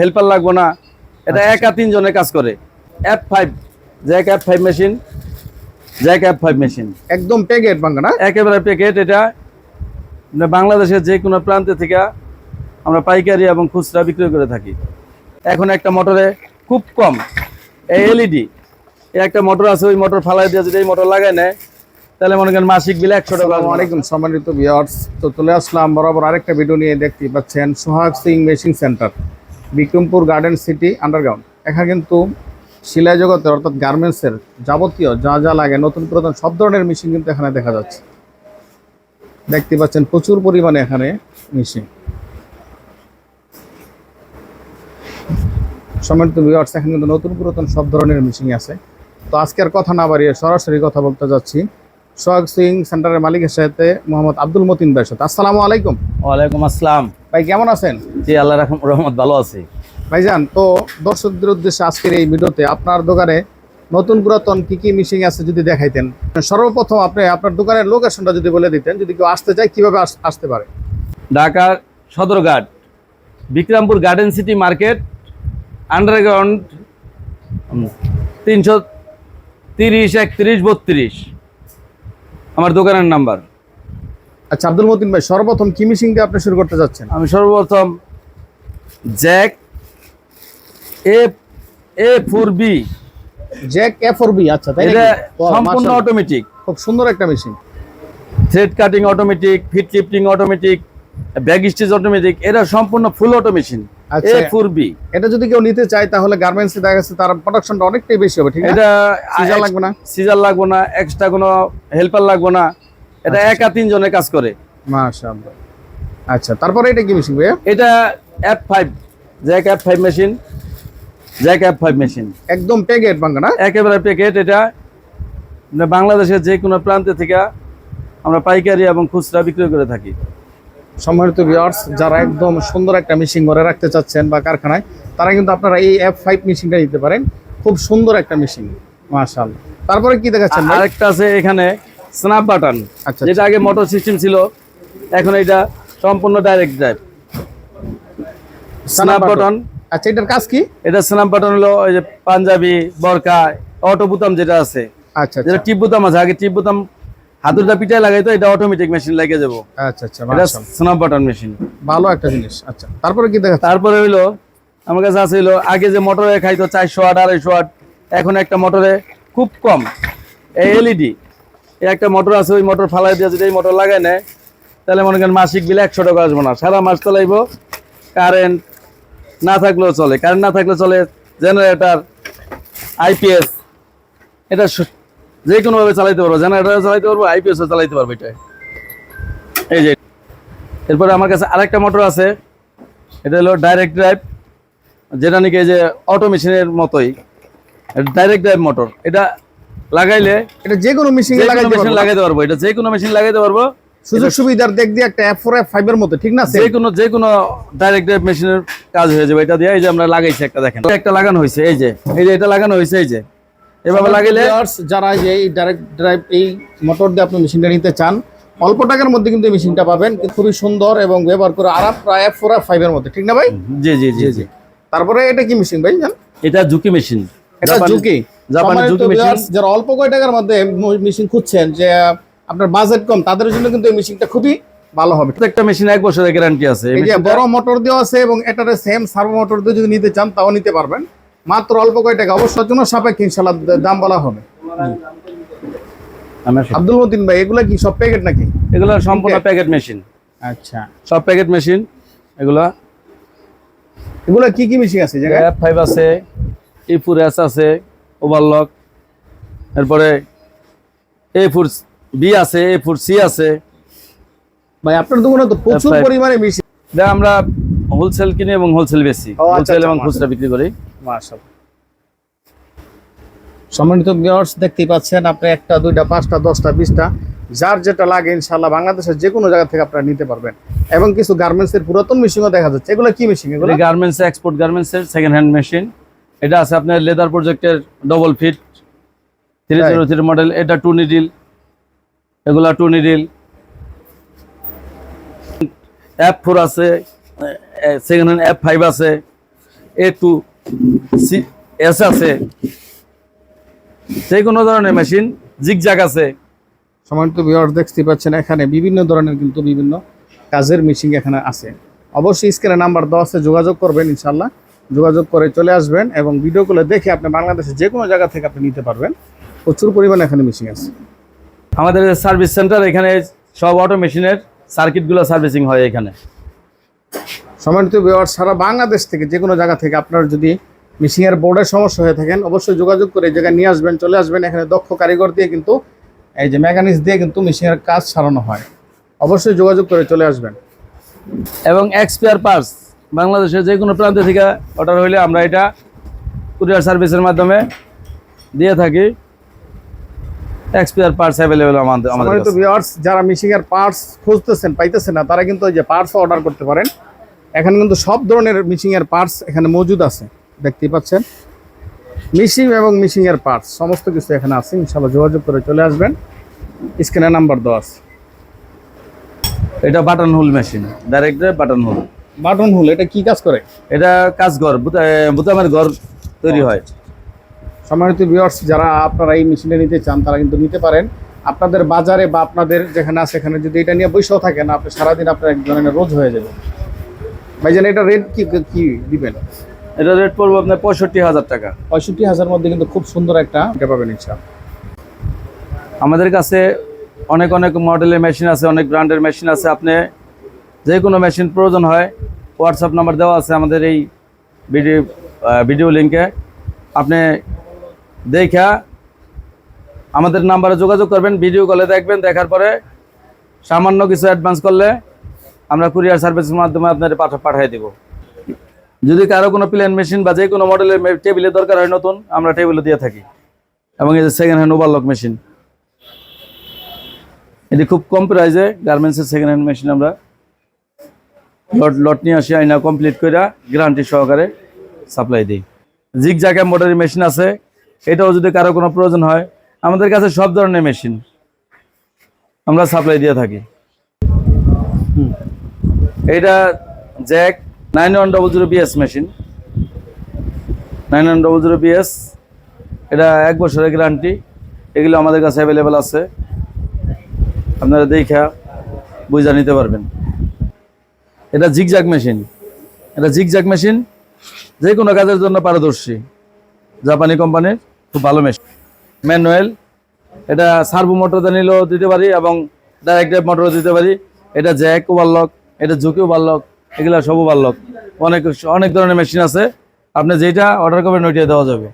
Helper লাগবো না। এটা আচ্ছা। একা তিনজনে কাজ করে। F five Jack F five machine Jack F five machine একদম প্যাকেট বাঙ্গা না? একেবারে প্যাকেট এটা। বাংলাদেশের যে কোনো প্রান্তে থেকে আমরা পাইকারি এবং খুচরা বিক্রি করে থাকি। এখন একটা মোটরে খুব কম। এই এলইডি একটা মোটর আছে ওই মোটর ফালাই দিয়ে যদি এই মোটর লাগাই নেয় তাহলে মনে করেন মাসিক বিল একশো টাকা আলাইকুম সম্মানিত ভিউয়ার্স তো চলে আসলাম বরাবর আরেকটা ভিডিও নিয়ে দেখতে পাচ্ছেন Sohag Singh machine centre. Bikrampur garden city underground এখানে কিন্তু শিলাই জগতের অর্থাৎ গার্মেন্টসের যাবতীয় যা যা লাগে নতুন পুরাতন সব ধরনের মেশিন কিন্তু এখানে দেখা যাচ্ছে। দেখতে পাচ্ছেন প্রচুর পরিমাণে এখানে মেশিন সম্মানিত ভিউয়ার্স এখানে কিন্তু নতুন পুরাতন সব ধরনের মেশিন আছে। তো আজকের কথা না বাড়িয়ে সরাসরি কথা বলতে যাচ্ছি সোহাগ সিং সেন্টারের মালিকের সাথে মোহাম্মদ আব্দুল মতিন ভাইয়ের আসসালামু আলাইকুম। ওয়ালাইকুম আসসালাম। ভাই কেমন আছেন? জি আল্লাহ রহম- রহমত ভালো আছি। ভাইজান তো দর্শকদের উদ্দেশ্যে আজকের এই ভিডিওতে আপনার দোকানে নতুন পুরাতন কি কি মিশিং আছে যদি দেখাইতেন? সর্বপ্রথম আপনি আপনার দোকানের লোকেশনটা যদি বলে দিতেন যদি কেউ আসতে চায় কীভাবে আস- আসতে পারে? ঢাকার Sadarghat Bikrampur garden city market underground তিনশো তিরিশ একত্রিশ বত্রিশ। আমার দোকানের নাম্বার। আচ্ছা আব্দুল মতিন ভাই সর্বপ্রথম কি মিশিং দিয়ে আপনি শুরু করতে যাচ্ছেন? আমি সর্বপ্রথম Jack A A four B. Jack A four B আচ্ছা তাই এটা সম্পূর্ণ অটোমেটিক খুব সুন্দর একটা machine thread cutting automatic feet lifting automatic back stitch automatic এটা সম্পূর্ণ ফুল অটোমেশন এ আচ্ছা ফোর বি। এটা যদি কেউ নিতে চায় তাহলে গার্মেন্টসে দেখা যাচ্ছে তার প্রোডাকশনটা অনেকটাই বেশি হবে ঠিক আছে? এটা সিজার লাগবে না? সিজার লাগবে না এক্সট্রা কোনো হেল্পার লাগবে না। এটা আচ্ছা। একা তিনজনে কাজ করে। মাশাআল্লাহ। আচ্ছা তারপরে এটা কি মেশিন ভাইয়া? এটা F five Jack F five machine Jack F five machine একদম প্যাকেট বাঙ্গা না? একেবারে প্যাকেট এটা। বাংলাদেশের যে কোনো প্রান্তে থেকে আমরা পাইকারি এবং খুচরা বিক্রি করে থাকি। সম্মানিত ভিউয়ার্স যারা একদম সুন্দর একটা মেশিন ঘরে রাখতে চাচ্ছেন বা কারখানায় তারা কিন্তু আপনারা এই এফ ফাইভ মেশিনটা নিতে পারেন। খুব সুন্দর একটা মেশিন মাশাআল্লাহ। তারপরে কি দেখাচ্ছেন আরেকটা আছে এখানে। স্ন্যাপ বাটন আচ্ছা যেটা আগে মোটর সিস্টেম ছিল এখন এটা সম্পূর্ণ ডাইরেক্ট ড্রাইভ স্ন্যাপ বাটন আচ্ছা এটার কাজ কি? এটা স্ন্যাপ বাটন হলো ওই যে পাঞ্জাবি বরকা অটো বুতাম যেটা আছে। আচ্ছা যেটা আচ্ছা টিপ বুতাম আছে আগে টিপ বুতাম হাতুরটা পিটায় লাগাই তো এটা অটোমেটিক মেশিন লাগিয়ে যাব আচ্ছা আচ্ছা এটা। স্ন্যাপ বাটন মেশিন ভালো একটা জিনিস আচ্ছা। তারপরে কি দেখাচ্ছেন তারপরে হইল আমার কাছে আছে হইল আগে যে মোটরে খাইতো চারশো আট আড়াইশো আট এখন একটা মোটরে খুব কম। এই এলইডি এই একটা মোটর আছে, ওই মোটর ফালাই দিয়ে যদি এই মোটর লাগাই নেয়, তাহলে মনে করেন মাসিক বিল একশো টাকা আসব না। সারা মাস চালাইবো কারেন্ট না থাকলেও চলে। কারেন্ট না থাকলে চলে জেনারেটর আইপিএস এটা যে কোনোভাবে চালাইতে পারব। জেনারেটর চালাইতে পারব আইপিএসও চালাইতে পারব এটা এই যে, এরপরে আমার কাছে আরেকটা মোটর আছে, এটা হলো ডাইরেক্ট ড্রাইভ যেটা নাকি এই যে অটো মেশিনের মতোই। ডাইরেক্ট ড্রাইভ মোটর এটা লাগাইলে এটা যে কোনো মেশিন লাগাইতে পারব। লাগাইতে পারব। এটা যে কোনো মেশিন লাগাইতে পারব। সুযোগ সুবিধার দিক দিয়ে একটা এফ ফোর এফ ফাইভ এর মতো ঠিক না? যে কোনো যে কোনো ডাইরেক্ট ড্রাইভ মেশিনের কাজ হয়ে যাবে। এটা দিয়ে এই যে আমরা লাগাইছি একটা দেখেন। একটা লাগানো হয়েছে এই যে। এই যে এটা লাগানো হয়েছে এই যে। এভাবে লাগাইলে যারা যে এই ডাইরেক্ট ড্রাইভ এই মোটর দিয়ে আপনি মেশিনটা নিতে চান অল্প টাকার মধ্যে কিন্তু মেশিনটা পাবেন। খুবই সুন্দর এবং ব্যবহার করে আরাম প্রায় ফোর এফ ফাইভ এর মধ্যে ঠিক না ভাই? জি জি জি জি তারপরে এটা কি মেশিন ভাই জান? এটা ঝুঁকি মেশিন এটা ঝুঁকি। জাপানি মেশিন যারা অল্প কয় টাকার মধ্যে মেশিন খুঁজছেন যে আপনার বাজেট কম তাদের জন্য কিন্তু এই মেশিনটা খুবই ভালো হবে। প্রত্যেকটা মেশিন এক বছরের গ্যারান্টি আছে। এই এই যে বড় মোটর দেওয়া আছে এবং এটারে সেম সার্ভো মোটর দিয়ে যদি নিতে চান তাও নিতে পারবেন। মাত্র অল্প কয় টাকা অবশ্যই জন্য সাপেক্ষে ইনশাল্লাহ দাম বলা হবে। আব্দুল মতিন ভাই এগুলা কি সব প্যাকেট নাকি? এগুলো সম্পূর্ণ প্যাকেট মেশিন আচ্ছা। সব প্যাকেট মেশিন এগুলা। এগুলা কি কি মেশিন আছে জায়গায়? ফাইভ আছে ই ফোর এস আছে ওভারলক এরপরে এ ফোর বি আছে এ ফোর সি আছে। ভাই আপনার দোকানে তো প্রচুর পরিমাণে মেশিন এটা আমরা হোলসেল কিনি এবং হোলসেল বেশি হোলসেল এবং খুচরা বিক্রি করি। মাশাআল্লাহ। সম্মানিত ভিউয়ার্স দেখতেই পাচ্ছেন আপনি একটা দুইটা পাঁচটা দশটা বিশটা যার যেটা লাগে ইনশাআল্লাহ বাংলাদেশের যে কোনো জায়গা থেকে আপনারা নিতে পারবেন। এবং কিছু গার্মেন্টস এর পুরাতন মেশিনও দেখা যাচ্ছে। এগুলো কি মেশিন এগুলো? গার্মেন্টস এক্সপোর্ট গার্মেন্টস এর সেকেন্ড হ্যান্ড মেশিন এটা আছে আপনার লেদার প্রজেক্টের double feet three zero three model এটা টু নিডিল এগুলা টু নিডিল এফ ফোর আছে সেকেন্ড হ্যান্ড এফ ফাইভ আছে এ টু সি এস আছে। যে কোনো ধরনের মেশিন জিগজাগ আছে। সম্মানিত ভিউয়ার্স দেখতে পাচ্ছেন এখানে বিভিন্ন ধরনের কিন্তু বিভিন্ন কাজের মেশিন এখানে আছে। অবশ্যই স্ক্রিনে নাম্বার দেওয়া আছে যোগাযোগ করবেন ইনশাল্লাহ যোগাযোগ করে চলে আসবেন এবং ভিডিওগুলো দেখে আপনি বাংলাদেশের যে কোনো জায়গা থেকে আপনি নিতে পারবেন। প্রচুর পরিমাণে এখানে মেশিন আছে। আমাদের সার্ভিস সেন্টার এখানে সব অটো মেশিনের সার্কিটগুলো সার্ভিসিং হয় এখানে। সম্মানিত ব্যবহার সারা বাংলাদেশ থেকে যে কোনো জায়গা থেকে আপনার যদি মেশিনের বোর্ডের সমস্যা হয়ে থাকেন অবশ্যই যোগাযোগ করে এই জায়গায় নিয়ে আসবেন চলে আসবেন। এখানে দক্ষ কারিগর দিয়ে কিন্তু এই যে মেকানিক্স দিয়ে কিন্তু মেশিনের কাজ সারানো হয়। অবশ্যই যোগাযোগ করে চলে আসবেন। এবং এক্সপায়ার পার্টস বাংলাদেশের যে কোনো প্রান্ত থেকে অর্ডার হইলে আমরা এটা কুরিয়ার সার্ভিসের মাধ্যমে দিয়ে থাকি। এক্সপায়ার পার্টস অ্যাভেলেবেল আমাদের আমাদের কাছে। ভিউয়ার্স যারা মেশিনের পার্টস খুঁজতেছেন পাইতেছেন না তারা কিন্তু যে পার্টস অর্ডার করতে পারেন। এখানে কিন্তু সব ধরনের মিশিংয়ের পার্টস এখানে মজুদ আছে দেখতেই পাচ্ছেন। মিশিং এবং মিশিংয়ের পার্টস সমস্ত কিছু এখানে আছে ইনশাআল্লাহ যোগাযোগ করে চলে আসবেন। স্ক্রিনে নাম্বার দেওয়া আছে। এটা button hole machine direct button hole button hole এটা কি কাজ করে? এটা কাজ ঘর বুতামের ঘর তৈরি হয়। সম্মানিত ভিউয়ার্স যারা আপনারা এই মেশিনটা নিতে চান তারা কিন্তু নিতে পারেন। আপনাদের বাজারে বা আপনাদের যেখানে আছে সেখানে যদি এটা নিয়ে বসেও থাকেন আপনি সারাদিন আপনার এক ধরনের রোজ হয়ে যাবে। ভাই ভাইজান এটা রেট কি কি দিবেন? এটা রেট পড়ব আপনার পঁয়ষট্টি হাজার টাকা। পঁয়ষট্টি হাজার মধ্যে কিন্তু খুব সুন্দর একটা এটা পাবেন ইনশাআল্লাহ আমাদের কাছে অনেক অনেক মডেলের মেশিন আছে অনেক ব্র্যান্ডের মেশিন আছে। আপনি যে কোনো মেশিন প্রয়োজন হয় হোয়াটসঅ্যাপ নাম্বার দেওয়া আছে আমাদের এই ভিডিও ভিডিও লিঙ্কে আপনি দেখা আমাদের নাম্বারে যোগাযোগ করবেন ভিডিও কলে দেখবেন, দেখার পরে সামান্য কিছু অ্যাডভান্স করলে আমরা কুরিয়ার সার্ভিসের মাধ্যমে আপনাদের পাঠা, পাঠিয়ে দেব। যদি কারও কোনো প্লেন মেশিন বা যে কোনো মডেলের টেবিলের দরকার হয় নতুন, আমরা টেবিলে দিয়ে থাকি। এবং এই যে সেকেন্ড হ্যান্ড ওভারলক মেশিন এটি খুব কম প্রাইজে গার্মেন্টসের সেকেন্ড হ্যান্ড মেশিন আমরা লট লট নিয়ে আসি, আইনা কমপ্লিট করে গ্যারান্টি সহকারে সাপ্লাই দিই। জিগ জ্যাক এম্বয়ডারি মেশিন আছে, এটাও যদি কারও কোনো প্রয়োজন হয়, আমাদের কাছে সব ধরনের মেশিন আমরা সাপ্লাই দিয়ে থাকি। এটা Jack nine one double zero BS machine nine one double zero BS এটা এক বছরের গ্যারান্টি এগুলো আমাদের কাছে অ্যাভেলেবেল আছে। আপনারা দেখা বুঝা নিতে পারবেন। এটা জিগজ্যাগ মেশিন এটা জিগজ্যাগ মেশিন যে কোনো কাজের জন্য পারদর্শী। জাপানি কোম্পানির খুব ভালো মেশিন ম্যানুয়াল এটা সার্ভো মোটর নিলেও দিতে পারি এবং ডাইরেক্ট মোটরও দিতে পারি। এটা জ্যাক ওভারলক এটা ঝুঁকি ওভারলক এগুলো সব ওভারলক অনেক অনেক ধরনের মেশিন আছে। আপনি যেটা অর্ডার করবেন ওইটা দেওয়া যাবে।